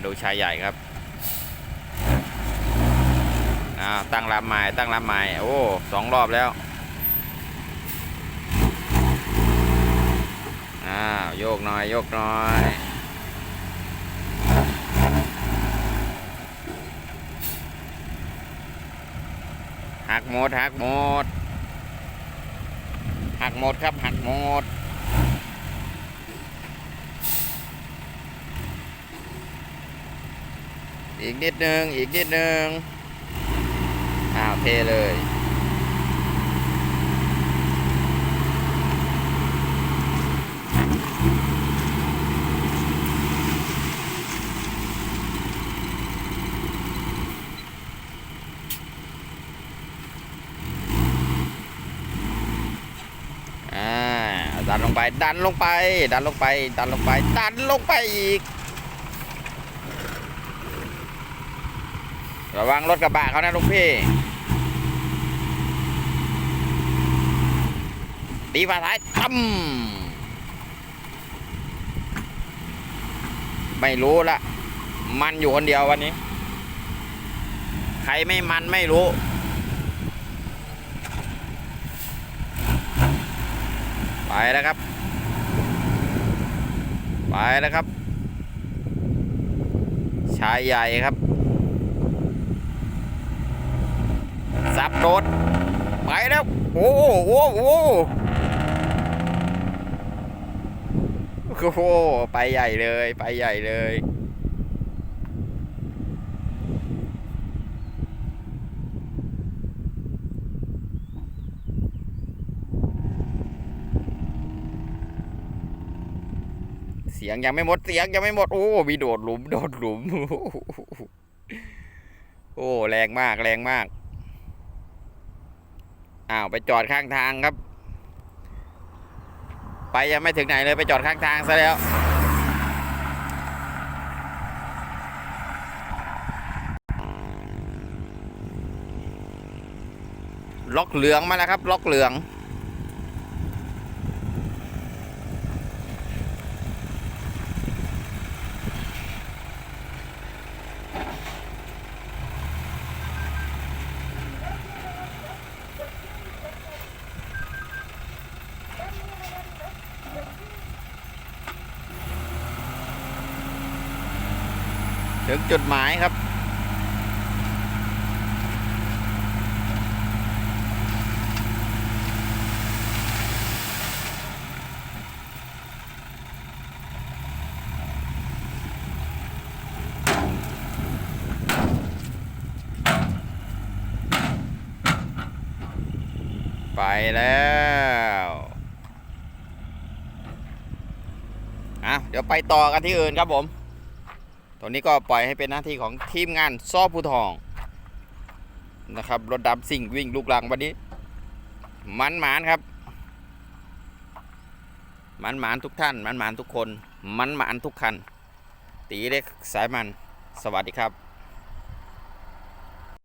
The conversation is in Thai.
มาดูชายใหญ่ครับอ้าวตั้งรับไม้ตั้งรับไม้โอ้สองรอบแล้วอ้าวโยกหน่อยโยกหน่อยหักหมดหักหมดหักหมดครับหักหมด อีกนิดนึง อีกนิดนึง อ้าวเทเลย อ่า ดันลงไป ดันลงไป ดันลงไป ดันลงไป ดันลงไปอีก ระวังรถกระบะเขานะลูกพี่ ตีฝาท้ายตั้มไม่รู้ละ มันอยู่คนเดียววันนี้ ใครไม่มันไม่รู้ไปแล้วครับ ไปแล้วครับ ชายใหญ่ครับ สับโดด ไปแล้ว โอ้โหโอ้โหโอ้โหไปใหญ่เลย ไปใหญ่เลยเสียงยังไม่หมดเสียงยังไม่หมด โอ้มีโดดหลุม โดดหลุม โอ้แรงมากแรงมาก อ้าวไปจอดข้างทางครับ ไปยังไม่ถึงไหนเลยไปจอดข้างทางซะแล้วล็อกเหลืองมาแล้วครับ ล็อกเหลือง ถึงจุดหมายครับ ไปแล้วอะเดี๋ยวไปต่อกันที่อื่นครับผม ตรงนี้ก็ปล่อยให้เป็นหน้าที่ของทีมงานซ่อผู้ทองนะครับรถดำสิ่งวิ่งลูกหลังวันนี้ มันหมานครับ มันหมานทุกท่าน มันหมานทุกคน มันหมานทุกคัน ตีเล็กสายมัน สวัสดีครับ